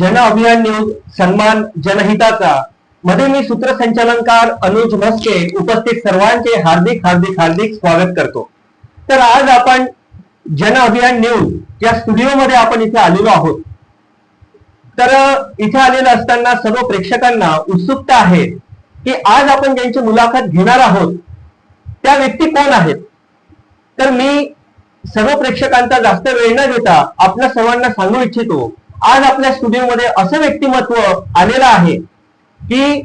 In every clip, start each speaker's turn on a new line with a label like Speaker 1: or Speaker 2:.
Speaker 1: जन अभियान न्यूज सन्मान जनहिताचा. मध्ये मी सूत्रसंचालनकार अनुज म्हस्के उपस्थित सर्वांचे हार्दिक हार्दिक हार्दिक स्वागत करतो. तर आज आपण जन अभियान न्यूज या स्टुडिओमध्ये आपण इथे आलेलो आहोत. तर इथे आलेलं असताना सर्व प्रेक्षकांना उत्सुकता आहे की आज आपण ज्यांची मुलाखत घेणार आहोत त्या व्यक्ती कोण आहेत? तर मी सर्व प्रेक्षकांचा जास्त वेळ न घेता आपल्या सर्वांना सांगू इच्छितो आज आपल्या स्टुडिओमध्ये असं व्यक्तिमत्व आलेलं आहे की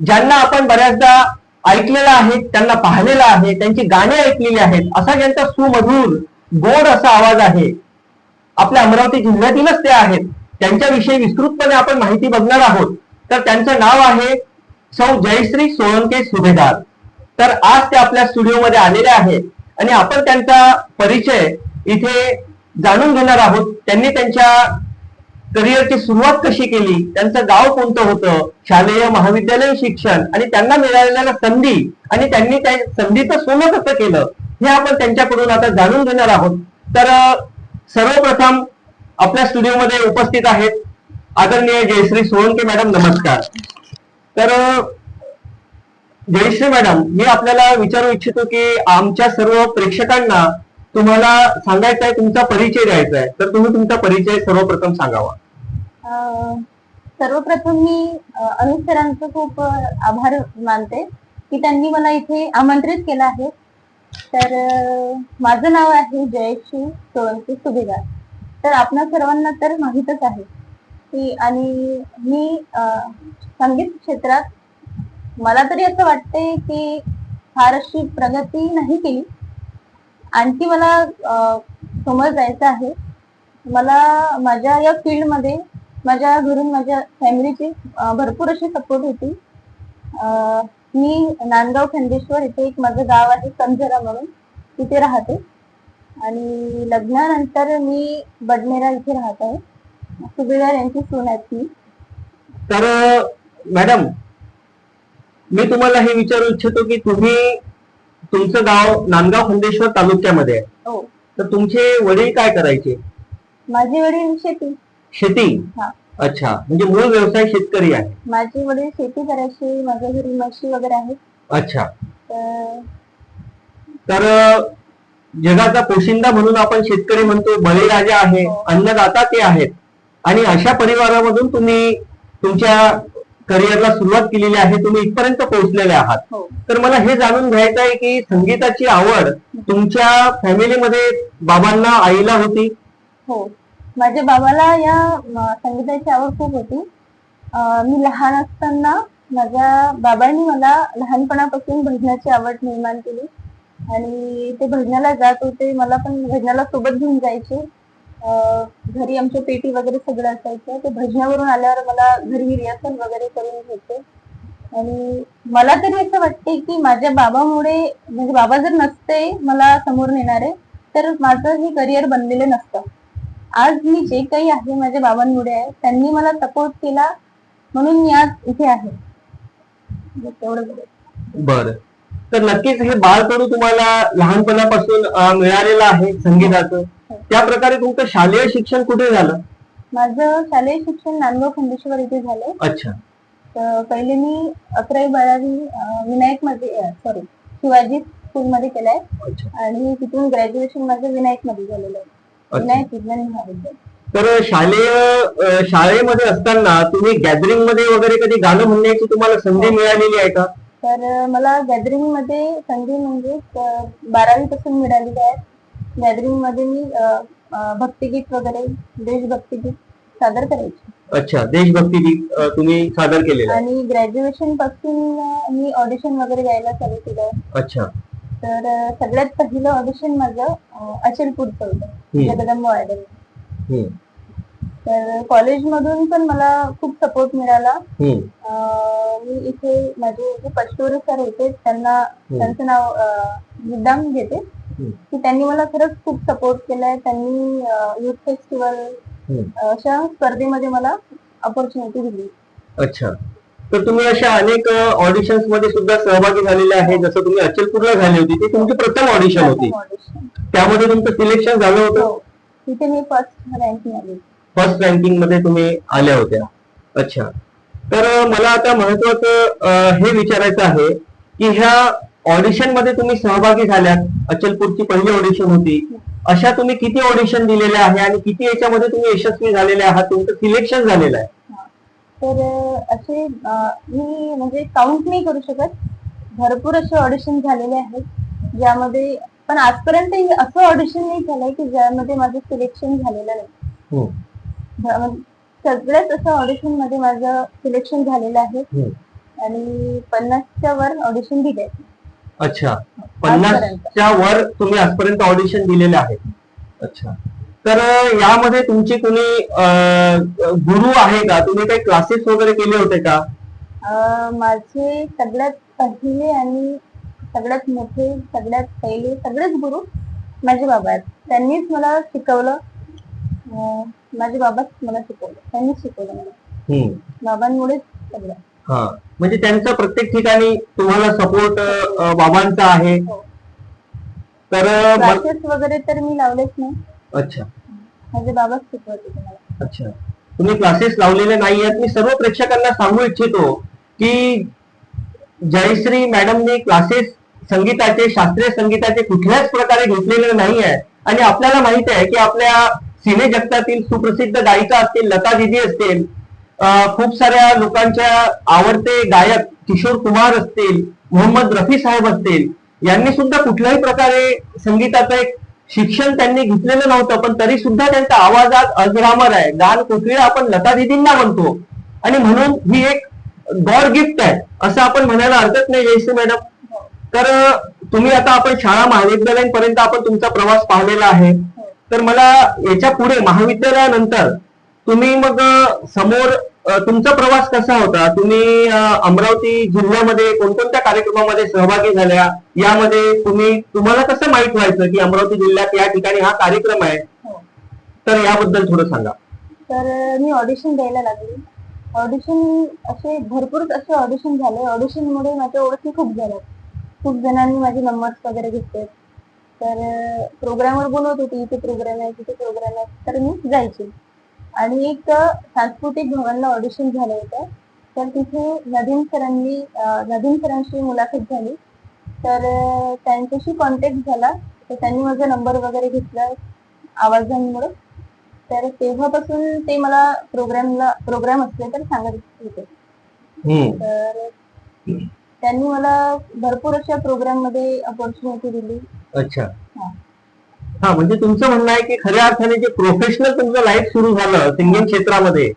Speaker 1: ज्यांना आपण बऱ्याचदा ऐकलेलं आहे त्यांना पाहिलेलं आहे त्यांची गाणी ऐकलेली आहेत असा ज्यांचा सुमधूर गोड असा आवाज आहे. आपल्या अमरावती जिल्ह्यातीलच ते आहेत. त्यांच्याविषयी विस्तृतपणे आपण माहिती बघणार आहोत. तर त्यांचं नाव आहे सौ जयश्री सोळंके सुभेदार. तर आज ते आपल्या स्टुडिओमध्ये आलेले आहेत. आणि आपण त्यांचा परिचय इथे जाणून घेणार आहोत. त्यांनी त्यांच्या करिअरची सुरुवात कशी केली? त्यांचं गाव कोणतं होतं? शालेय महाविद्यालयीन शिक्षण. आणि त्यांना मिळालेल्या संधी आणि त्यांनी त्या संधीचं सोनं कसं केलं? हे आपण त्यांच्याकडून आता जाणून घेणार आहोत. तर सर्वप्रथम आपल्या स्टुडिओमध्ये उपस्थित आहेत आदरणीय जयश्री सोळंके मॅडम नमस्कार. तर जयश्री मॅडम मी आपल्याला विचारू इच्छितो की आमच्या सर्व प्रेक्षकांना तुम्हाला सांगायचं आहे तुमचा परिचय द्यायचा आहे. तर तुम्ही तुमचा परिचय सर्वप्रथम सांगावा.
Speaker 2: सर्वप्रथम मी अं, अनुज सरांचं खूप आभार मानते की त्यांनी मला इथे आमंत्रित केलं आहे. तर माझं नाव आहे जयश्री सोळंकी सुभेदार. तर आपणा सर्वांना तर माहीतच आहे की आणि मी संगीत क्षेत्रात मला तरी असं वाटते की फार अशी प्रगती नाही केली. आणखी मला समोर जायचं आहे. मला माझ्या या फील्डमध्ये माझ्या घरून माझ्या फॅमिलीची भरपूर अशी सपोर्ट होती. मी नांदगाव खंडेश्वर इथे एक माझं गाव आहे कंजरा म्हणून. तिथे राहते. आणि लग्नानंतर मी बडनेरा इथे राहत आहे. सुभेदार यांची सून आहेत ती.
Speaker 1: तर मॅडम मी तुम्हाला हे विचारू इच्छितो की तुम्ही तुमचं गाव नांदगाव खंडेश्वर तालुक्यामध्ये आहे.
Speaker 2: हो.
Speaker 1: तर तुमचे वडील काय करायचे?
Speaker 2: माझे वडील शेती.
Speaker 1: शेती?
Speaker 2: हा.
Speaker 1: अच्छा. म्हणजे मूळ व्यवसाय शेतकरी आहे.
Speaker 2: माझे वडील शेती करायचे माझ्या घरी म्हशी वगैरे आहेत.
Speaker 1: अच्छा.
Speaker 2: तर
Speaker 1: जगाचा पोशिंदा म्हणून आपण शेतकरी म्हणतो बळीराजा आहे
Speaker 2: हो.
Speaker 1: अन्नदाता ते आहेत. आणि अशा परिवारामधून तुम्ही तुमच्या करिअरला सुरुवात केलेली आहे तुम्ही इथपर्यंत पोहोचलेले आहात.
Speaker 2: हो.
Speaker 1: तर मला हे जाणून घ्यायचं आहे की संगीताची आवड तुमच्या फॅमिलीमध्ये बाबांना आईला होती?
Speaker 2: हो. माझ्या बाबाला या संगीताची आवड खूप होती. मी लहान असताना माझ्या बाबांनी मला लहानपणापासून भजनाची आवड निर्माण केली. आणि ते भजनाला जात होते मला पण भजनाला सोबत घेऊन जायचे. घरी आमच्या पेटी वगैरे सगळं असायचं. ते भजनावरून आल्यावर मला घरी रिहर्सल वगैरे करून घ्यायचे. आणि मला तरी असं वाटते की माझ्या बाबामुळे म्हणजे बाबा जर नसते मला समोर नेणारे तर माझं हे करिअर बनलेलं नसतं. आज मी जे काही आहे माझ्या बाबांमुळे आहे त्यांनी मला सपोर्ट केला म्हणून मी आज इथे आहे.
Speaker 1: बर. तर नक्कीच हे बाळकडू तुम्हाला लहानपणापासून मिळालेलं आहे संगीताचं. त्या प्रकारे तुमचं शालेय शिक्षण कुठे झालं?
Speaker 2: माझं शालेय शिक्षण नांदगाव खंडेश्वर इथे झालंय.
Speaker 1: अच्छा.
Speaker 2: तर पहिले मी अकरावी बारावी अं, विनायकमध्ये सॉरी शिवाजी स्कूल मध्ये केलंय.
Speaker 1: अच्छा.
Speaker 2: आणि तिथून ग्रॅज्युएशन माझं विनायकमध्ये झालेलं आहे. विनायक विज्ञान महाविद्यालय.
Speaker 1: तर शालेय अं, शाळेमध्ये असताना तुम्ही गॅदरिंगमध्ये वगैरे कधी गाणं म्हणण्याची तुम्हाला संधी मिळालेली आहे का?
Speaker 2: तर मला गॅदरिंगमध्ये संधी म्हणजे बारावी पासून मिळालेली आहे. गॅदरिंगमध्ये मी भक्तिगीत वगैरे देशभक्तिगीत सादर करायचे.
Speaker 1: अच्छा देशभक्ती गीत अं, तुम्ही सादर केलेलं आहे.
Speaker 2: आणि ग्रॅज्युएशनपासून अं, मी ऑडिशन वगैरे द्यायला चालू केलं.
Speaker 1: अच्छा.
Speaker 2: तर अं, सगळ्यात पहिलं ऑडिशन माझं अं, अचलपूरचं होतं जगदंबा
Speaker 1: हम्म,
Speaker 2: तर कॉलेजमधून पण मला खूप सपोर्ट मिळाला.
Speaker 1: हम्म,
Speaker 2: अं, मी इथे माझे जे पशुरे सर होते त्यांना त्यांचं नाव अं, मुद्दाम घेते. की त्यांनी मला खरंच खूप सपोर्ट केलाय. त्यांनी युथ फेस्टिवल. अशा स्पर्धेमध्ये मला ऑपॉर्च्युनिटी दिली.
Speaker 1: अच्छा. तर तुम्ही अशा अनेक ऑडिशन्समध्ये सुद्धा सहभागी झालेले आहे. जसं तुम्ही अचलपूरला झाली होती ती तुमची प्रथम ऑडिशन होती. त्यामध्ये तुमचं सिलेक्शन झालं होतं?
Speaker 2: हो. तिथे मी फर्स्ट रँक मिळाली
Speaker 1: फर्स्ट रँकिंगमध्ये तुम्ही आल्या होत्या. अच्छा. तर मला आता महत्वाचं हे विचारायचं आहे की ह्या ऑडिशनमध्ये तुम्ही सहभागी झाल्यात. अचलपूरची पहिली ऑडिशन होती. अशा तुम्ही किती ऑडिशन दिलेल्या आहे आणि किती याच्यामध्ये तुम्ही यशस्वी झालेले आहात? तुमचं सिलेक्शन झालेलं आहे.
Speaker 2: तर असे मी म्हणजे काउंट नाही करू शकत. भरपूर असे ऑडिशन झालेले आहेत. ज्यामध्ये पण आजपर्यंत हे असं ऑडिशन नाही झालंय की ज्यामध्ये माझं सिलेक्शन झालेलं नाही. म्हणजे सगळ्याच असं ऑडिशनमध्ये माझं सिलेक्शन झालेलं आहे.
Speaker 1: हम्म.
Speaker 2: आणि पन्नासच्या वर ऑडिशन दिले.
Speaker 1: अच्छा. पन्नासच्या वर तुम्ही आजपर्यंत ऑडिशन दिलेले आहेत. अच्छा. तर यामध्ये तुमचे कोणी गुरु आहे का? तुम्ही काही क्लासेस वगैरे केले होते का?
Speaker 2: माझे सगळ्यात पहिले आणि सगळ्यात मोठे सगळ्यात पहिले सगळेच गुरु माझे बाबा आहेत. त्यांनीच मला शिकवलं. माझे बाबाच मला शिकवलं. त्यांनीच शिकवलं मला. बाबांमुळेच सगळं.
Speaker 1: म्हणजे त्यांचा प्रत्येक ठिकाणी तुम्हाला सपोर्ट बाबांचा आहे.
Speaker 2: हो.
Speaker 1: तर
Speaker 2: क्लासेस वगैरे तर मी लावलेच नाही.
Speaker 1: अच्छा.
Speaker 2: माझे बाबाच शिकवत
Speaker 1: अच्छा. तुम्ही क्लासेस लावलेले नाही आहेत. मी सर्व प्रेक्षकांना सांगू इच्छितो की जयश्री मॅडमने क्लासेस संगीताचे शास्त्रीय संगीताचे कुठल्याच प्रकारे घेतलेले नाही आहे आणि आपल्याला माहीत आहे की आपल्या सिने जगतातील सुप्रसिद्ध गायिका असतील लता दिदी असतील खूप साऱ्या लोकांच्या आवडते गायक किशोर कुमार असतील मोहम्मद रफी साहेब असतील यांनी सुद्धा कुठल्याही प्रकारे संगीताचं एक शिक्षण त्यांनी घेतलेलं नव्हतं पण तरी सुद्धा त्यांचा आवाजात अजरामर आहे. गान कुठली आपण लता दिदींना म्हणतो. आणि म्हणून ही एक गॉड गिफ्ट आहे असं आपण म्हणायला हरकत नाही जयश्री मॅडम. तर तुम्ही आता आपण शाळा महाविद्यालयीन पर्यंत आपण तुमचा प्रवास पाहिलेला आहे. तर मला याच्यापुढे महाविद्यालयानंतर तुम्ही मग समोर तुमचा प्रवास कसा होता? तुम्ही अमरावती जिल्ह्यामध्ये कोणकोणत्या कार्यक्रमामध्ये सहभागी झाल्या? यामध्ये तुम्ही तुम्हाला कसं माहीत व्हायचं की अमरावती जिल्ह्यात या ठिकाणी हा कार्यक्रम आहे?
Speaker 2: हो.
Speaker 1: तर याबद्दल थोडं सांगा.
Speaker 2: तर मी ऑडिशन द्यायला लागली. ऑडिशन असे भरपूर असे ऑडिशन झाले. ऑडिशन मुळे माझ्या ओळखी खूप झाल्या खूप जणांनी माझे नंबर्स वगैरे घेतले. तर प्रोग्रामवर बोलवत होती इथे प्रोग्राम आहे तिथे प्रोग्राम आहे. तर मी जायची. आणि एक सांस्कृतिक भवनला ऑडिशन झालं होतं. तर तिथे नदीम सरांनी नदीम सरांशी मुलाखत झाली. तर त्यांच्याशी कॉन्टॅक्ट झाला. तर त्यांनी माझा नंबर वगैरे घेतला आवाजांमुळे. तर तेव्हापासून ते मला प्रोग्रामला प्रोग्राम असले तर सांगत होते. तर त्यांनी मला भरपूर अशा प्रोग्राममध्ये ऑपॉर्च्युनिटी दिली.
Speaker 1: अच्छा.
Speaker 2: हा.
Speaker 1: म्हणजे तुमचं म्हणणं आहे की खऱ्या अर्थाने जे प्रोफेशनल तुमचं लाईफ सुरू झालं सिंगिंग क्षेत्रामध्ये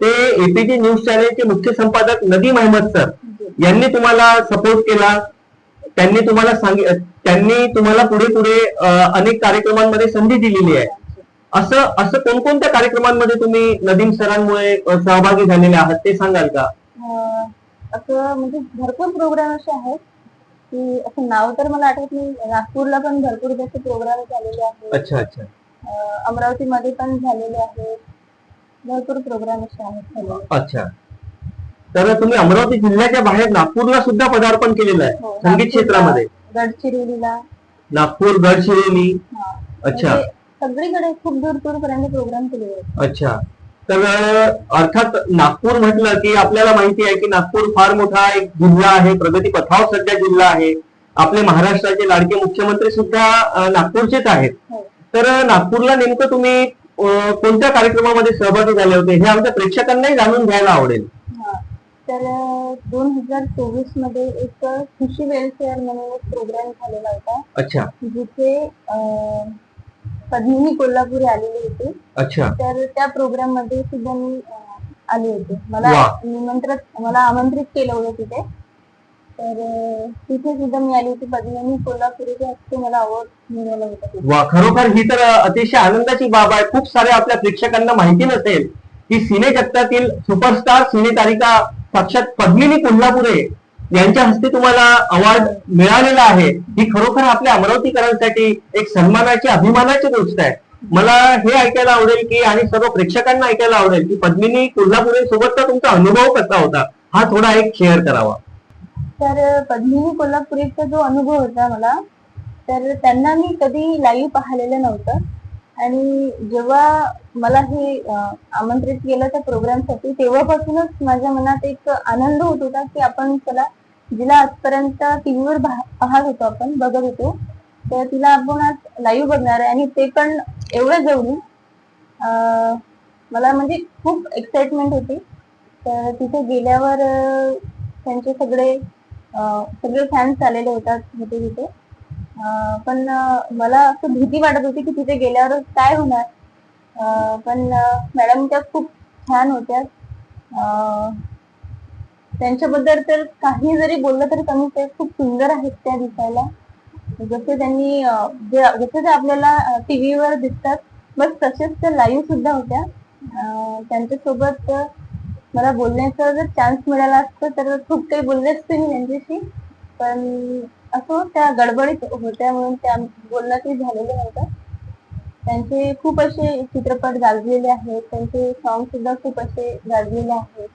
Speaker 1: ते एपीजी न्यूज चॅनेलचे मुख्य संपादक नदीम अहमद सर यांनी तुम्हाला सपोर्ट केला. त्यांनी तुम्हाला सांगित त्यांनी तुम्हाला पुढे पुढे अनेक कार्यक्रमांमध्ये संधी दिलेली आहे. असं असं कोणकोणत्या कार्यक्रमांमध्ये तुम्ही नदीम सरांमुळे सहभागी झालेले आहात ते सांगाल का?
Speaker 2: असं म्हणजे भरपूर प्रोग्राम असे आहेत. की असं नाव तर मला आठवत नाही. नागपूरला पण भरपूर त्याचे प्रोग्राम झालेले आहेत.
Speaker 1: अच्छा अच्छा.
Speaker 2: अं, अमरावतीमध्ये पण झालेले आहेत. भरपूर प्रोग्राम असे आहेत. झालेले.
Speaker 1: अच्छा. तर तुम्ही अमरावती जिल्ह्याच्या बाहेर नागपूरला सुद्धा पदार्पण केलेलं आहे.
Speaker 2: हो,
Speaker 1: संगीत क्षेत्रामध्ये.
Speaker 2: गडचिरोलीला.
Speaker 1: नागपूर गडचिरोली.
Speaker 2: हा.
Speaker 1: अच्छा.
Speaker 2: म्हणजे सगळीकडे खूप दूर दूर पर्यंत प्रोग्राम केले आहेत.
Speaker 1: अच्छा. तर अर्थात नागपूर म्हटलं की आपल्याला माहिती आहे की नागपूर फार मोठा एक जिल्हा आहे प्रगती पथावर सध्या जिल्हा आहे. आपले महाराष्ट्राचे लाडके मुख्यमंत्री सुद्धा नागपूरचेच आहेत.
Speaker 2: हो.
Speaker 1: तर नागपूरला नेमकं तुम्ही कोणत्या कार्यक्रमामध्ये सहभागी झाले होते हे आमच्या प्रेक्षकांनाही जाणून घ्यायला आवडेल.
Speaker 2: तर दोन हजार चोवीसमध्ये एक खुशी वेलफेअर म्हणून एक प्रोग्राम झालेला होता.
Speaker 1: अच्छा.
Speaker 2: जिथे पद्मिनी कोल्हापुरी आलेली होती.
Speaker 1: अच्छा.
Speaker 2: तर त्या प्रोग्राममध्ये सुद्धा मी आले होते. मला
Speaker 1: वा.
Speaker 2: निमंत्रित मला आमंत्रित केलं होतं तिथे. तर अं, तिथे सुद्धा मी आली होती. पद्मिनी कोल्हापुरीच्या हस्ते मला अवॉर्ड मिळालं होतं तिथे.
Speaker 1: वा खरोखर ही तर अतिशय आनंदाची बाब आहे. खूप साऱ्या आपल्या प्रेक्षकांना माहिती नसेल की सिने जगतातील सुपरस्टार सिने तारिका साक्षात पद्मिनी कोल्हापुरे यांच्या हस्ते तुम्हाला अवॉर्ड मिळालेला आहे. ही खरोखर आपल्या अमरावतीकरांसाठी एक सन्मानाची अभिमानाची गोष्ट आहे. मला हे ऐकायला आवडेल की आणि सर्व प्रेक्षकांना ऐकायला आवडेल की पद्मिनी कोल्हापुरे सोबतचा तुमचा अनुभव कसा होता? हा थोडा एक शेअर करावा.
Speaker 2: तर पद्मिनी कोल्हापुरीचा जो अनुभव होता मला तर त्यांना मी कधी लाईव्ह पाहिलेलं नव्हतं. आणि जेव्हा मला हे अं, आमंत्रित केलं त्या प्रोग्रामसाठी तेव्हापासूनच माझ्या मनात एक आनंद होत होता की आपण चला जिला आजपर्यंत टीव्हीवर पाहत होतो आपण बघत होतो. तर तिला आपण आज लाईव्ह बघणार आहे आणि ते पण एवढं जवळून अं, मला म्हणजे खूप एक्साइटमेंट होती. तर तिथे गेल्यावर अं, त्यांचे सगळे अं, सगळे फॅन्स आलेले होतात होते तिथे अं, पण अं, मला असं भीती वाटत होती की तिथे गेल्यावर काय होणार? अं, पण मॅडम त्या खूप छान होत्या. अं, त्यांच्याबद्दल तर काही जरी बोललं तरी कमी ते खूप सुंदर आहेत त्या दिसायला. जसे त्यांनी अं, जे- जसे ते आपल्याला टीव्हीवर दिसतात बस तसेच त्या लाईव्ह सुद्धा होत्या. अं, त्यांच्यासोबत अं, मला बोलण्याचा जर चान्स मिळाला असता तर खूप काही बोलले असते मी त्यांच्याशी. पण असं त्या गडबडीत होत्या म्हणून त्या बोलणं काही झालेलं नव्हतं. त्यांचे खूप असे चित्रपट गाजलेले आहेत. त्यांचे सॉन्ग सुद्धा खूप असे गाजलेले आहेत.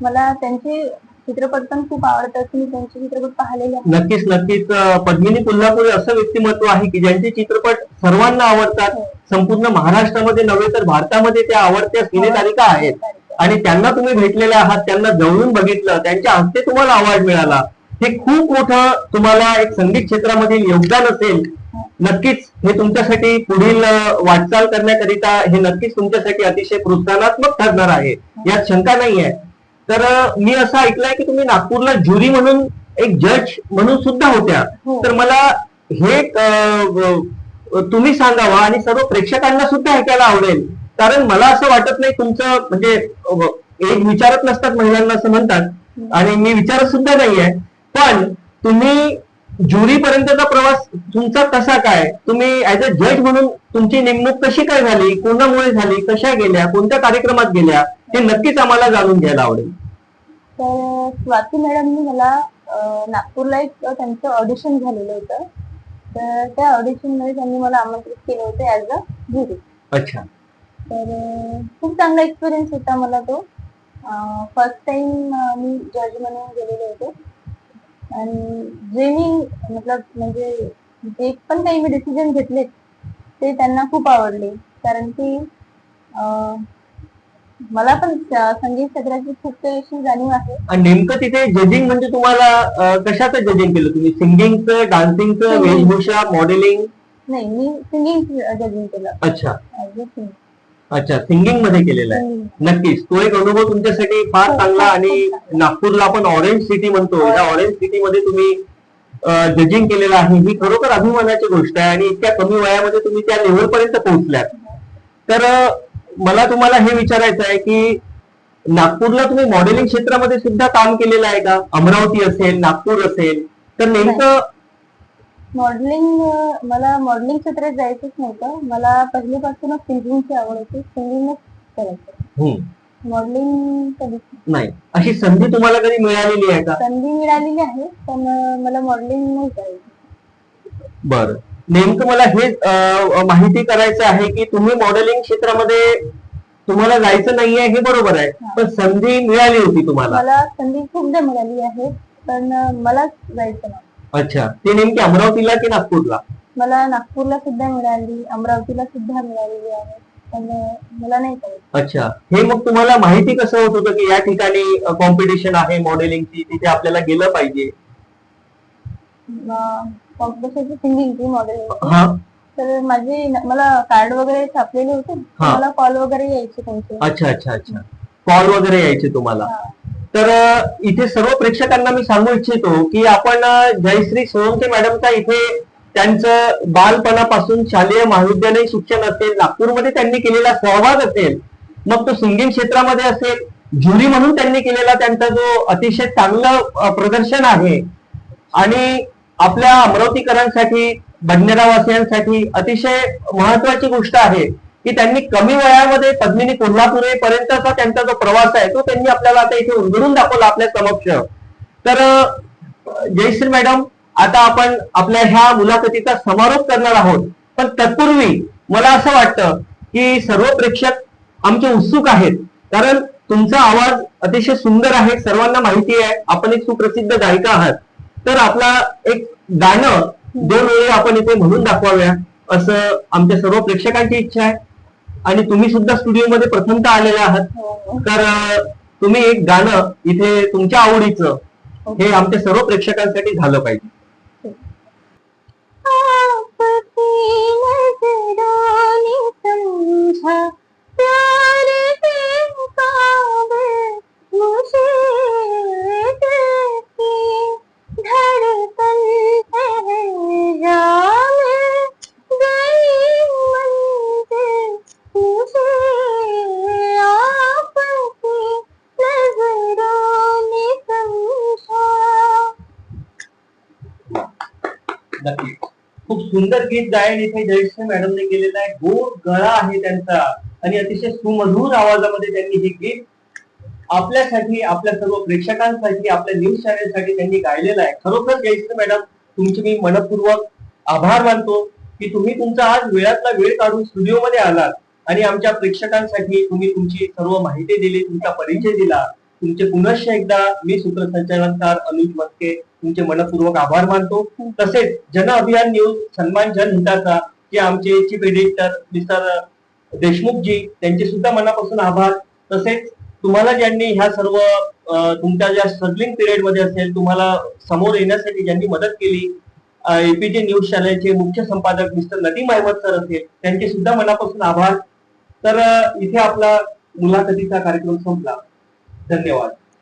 Speaker 2: मला त्यांचे चित्रपट पण खूप आवडतात. मी त्यांचे चित्रपट पाहिलेले
Speaker 1: नक्कीच नक्कीच. पद्मिनी कोल्हापुरे असं व्यक्तिमत्व आहे की ज्यांचे चित्रपट सर्वांना आवडतात. संपूर्ण महाराष्ट्रामध्ये नव्हे तर भारतामध्ये त्या आवडत्या सिनेतारिका आहेत. आणि त्यांना तुम्ही भेटलेले आहात त्यांना जवळून बघितलं त्यांच्या हस्ते तुम्हाला अवॉर्ड मिळाला. हे खूप मोठं तुम्हाला एक संगीत क्षेत्रामधील योगदान असेल नक्कीच हे तुमच्यासाठी पुढील वाटचाल करण्याकरिता हे नक्कीच तुमच्यासाठी अतिशय प्रोत्साहनात्मक ठरणार आहे. यात शंका नाही आहे तर मी असं ऐकलंय की तुम्ही नागपूरला ज्युरी म्हणून एक जज म्हणून सुद्धा होत्या.
Speaker 2: हो.
Speaker 1: तर मला हे तुम्ही सांगावा आणि सर्व प्रेक्षकांना सुद्धा ऐकायला आवडेल. कारण मला असं वाटत नाही तुमचं म्हणजे एक विचारत नसतात महिलांना असं म्हणतात. आणि मी विचारत सुद्धा नाहीये. पण तुम्ही ज्युरी पर्यंतचा प्रवास तुमचा कसा काय? तुम्ही ऍज अ जज म्हणून तुमची नेमणूक कशी काय झाली? कोणामुळे झाली? कशा गेल्या? कोणत्या कार्यक्रमात गेल्या? हे नक्कीच आम्हाला जाणून घ्यायला आवडेल.
Speaker 2: तर स्वाती मॅडमनी मला नागपूरला एक त्यांचं ऑडिशन झालेलं होतं. तर त्या ऑडिशनमध्ये त्यांनी मला आमंत्रित केलं होतं ऍज अ ज्युरी
Speaker 1: अच्छा.
Speaker 2: तर खूप चांगला एक्सपिरियन्स होता मला तो. फर्स्ट टाइम मी जज म्हणून गेलेले होते. आणि जे मी मतलब म्हणजे जे पण काही मी डिसिजन घेतले ते त्यांना खूप आवडले. कारण की अं, मला पण स- संगीत क्षेत्राची खूप काही अशी जाणीव आहे.
Speaker 1: आणि नेमकं तिथे जजिंग म्हणजे तुम्हाला अं, कशाचं जजिंग केलं तुम्ही? सिंगिंगचं डान्सिंगचं
Speaker 2: Singing.
Speaker 1: वेशभूषा मॉडेलिंग
Speaker 2: नाही मी सिंगिंग जजिंग केलं.
Speaker 1: अच्छा. अच्छा सिंगिंगमध्ये केलेलं आहे. नक्कीच. तो एक अनुभव तुमच्यासाठी फार
Speaker 2: हो,
Speaker 1: चांगला आणि
Speaker 2: चांगला.
Speaker 1: नागपूरला आपण ऑरेंज सिटी म्हणतो. या ऑरेंज सिटी मध्ये तुम्ही जजिंग केलेलं आहे. ही खरोखर अभिमानाची गोष्ट आहे आणि इतक्या कमी वयामध्ये तुम्ही त्या लेव्हल पर्यंत पोहोचल्यात. तर मला तुम्हाला हे विचारायचं आहे की नागपूरला तुम्ही मॉडेलिंग क्षेत्रामध्ये सुद्धा काम केलेलं आहे का? अमरावती असेल नागपूर असेल तर नेमकं
Speaker 2: मॉडेलिंग मला मॉडेलिंग क्षेत्रात जायचंच नव्हतं. मला पहिल्यापासूनच सिंगिंगची आवड होती. सिंगिंगच करायचं. मॉडेलिंग कधी?
Speaker 1: नाही. अशी संधी तुम्हाला कधी मिळालेली आहे का?
Speaker 2: संधी मिळालेली आहे पण मला मॉडेलिंग नाही करायचं.
Speaker 1: बर. नेमकं मला हे माहिती करायचं आहे की तुम्ही मॉडेलिंग क्षेत्रामध्ये तुम्हाला जायचं नाहीये हे बरोबर आहे. पण संधी मिळाली होती तुम्हाला.
Speaker 2: मला संधी खूपदा मिळाली आहे पण अं, मलाच जायचं नाही
Speaker 1: अच्छा. ते नेमकी अमरावतीला की नागपूरला?
Speaker 2: मला नागपूरला सुद्धा मिळाली. अमरावतीला सुद्धा मिळालेली आहे. पण मला नाही
Speaker 1: अच्छा. हे मग तुम्हाला माहिती कसं होत होतं की या ठिकाणी कॉम्पिटिशन आहे मॉडेलिंगची तिथे आपल्याला गेलं पाहिजे?
Speaker 2: कॉम्पिटिशनची सिंगिंगची मॉडेलिंग
Speaker 1: हा.
Speaker 2: तर माझे मला कार्ड वगैरे छापलेले होते.
Speaker 1: हा.
Speaker 2: मला कॉल वगैरे यायचे त्यांचे
Speaker 1: अच्छा अच्छा अच्छा. कॉल वगैरे यायचे तुम्हाला.
Speaker 2: हा.
Speaker 1: तर इथे सर्व प्रेक्षकांना मी सांगू इच्छितो की आपण अ, जयश्री सोळंके मॅडमचा इथे त्यांचं बालपणापासून शालेय महाविद्यालय शिक्षण असेल नागपूरमध्ये त्यांनी केलेला सहभाग असेल मग तो सिंगिंग क्षेत्रामध्ये असेल ज्युरी म्हणून त्यांनी केलेला त्यांचा जो अतिशय चांगलं प्रदर्शन आहे आणि आपल्या अमरावतीकरांसाठी बडनेरावासियांसाठी अतिशय महत्वाची गोष्ट आहे. की त्यांनी कमी वयामध्ये पद्मिनी कोल्हापुरे पर्यंतचा त्यांचा जो प्रवास आहे तो त्यांनी आपल्याला आता इथे उलगडून दाखवला आपल्या समक्ष. तर जयश्री मॅडम आता आपण आपल्या ह्या मुलाखतीचा समारोप करणार आहोत. पण तत्पूर्वी मला असं वाटतं की सर्व प्रेक्षक आमचे उत्सुक आहेत. कारण तुमचा आवाज अतिशय सुंदर आहे सर्वांना माहिती आहे आपण एक सुप्रसिद्ध गायिका आहात. तर आपला एक गाणं दोन वेळी आपण इथे म्हणून दाखवाव्या असं आमच्या सर्व प्रेक्षकांची इच्छा आहे. आणि तुम्ही सुद्धा स्टुडिओमध्ये प्रथमतः आलेले आहात.
Speaker 2: हो.
Speaker 1: तर तुम्ही एक गाणं इथे तुमच्या आवडीचं हे आमच्या सर्व प्रेक्षकांसाठी झालं पाहिजे.
Speaker 2: समझा प्यार काबिल मुझे
Speaker 1: सुंदर गीत गायन इथे जयश्री मॅडमने केलेलं आहे गोड गळा आहे त्यांचा. आणि अतिशय सुमधूर आवाजामध्ये त्यांनी हे गीत आपल्यासाठी आपल्या सर्व प्रेक्षकांसाठी आपल्या न्यूज चॅनेलसाठी त्यांनी गायलेलं आहे. खरोखर जयश्री मॅडम तुमचे मी मनपूर्वक आभार मानतो की तुम्ही तुमचा आज वेळातला वेळ काढून स्टुडिओमध्ये आलात आणि आमच्या प्रेक्षकांसाठी तुम्ही तुमची सर्व माहिती दिली तुमचा परिचय दिला. तुमचे पुनश्च एकदा मी सूत्रसंचालनकार अनुज मस्के तुमचे मनपूर्वक आभार मानतो. तसेच जन अभियान न्यूज सन्मान जनहिताचा जे आमचे चीफ एडिटर मिस्टर देशमुखजी त्यांचे सुद्धा मनापासून आभार. तसेच तुम्हाला ज्यांनी ह्या सर्व तुमच्या ज्या स्ट्रगलिंग पिरियडमध्ये असेल तुम्हाला समोर येण्यासाठी ज्यांनी मदत केली एपीजे न्यूज चॅनलचे मुख्य संपादक मिस्टर नदीम अहमद सर असेल त्यांचे सुद्धा मनापासून आभार. तर इथे आपला मुलाखतीचा कार्यक्रम संपला. धन्यवाद.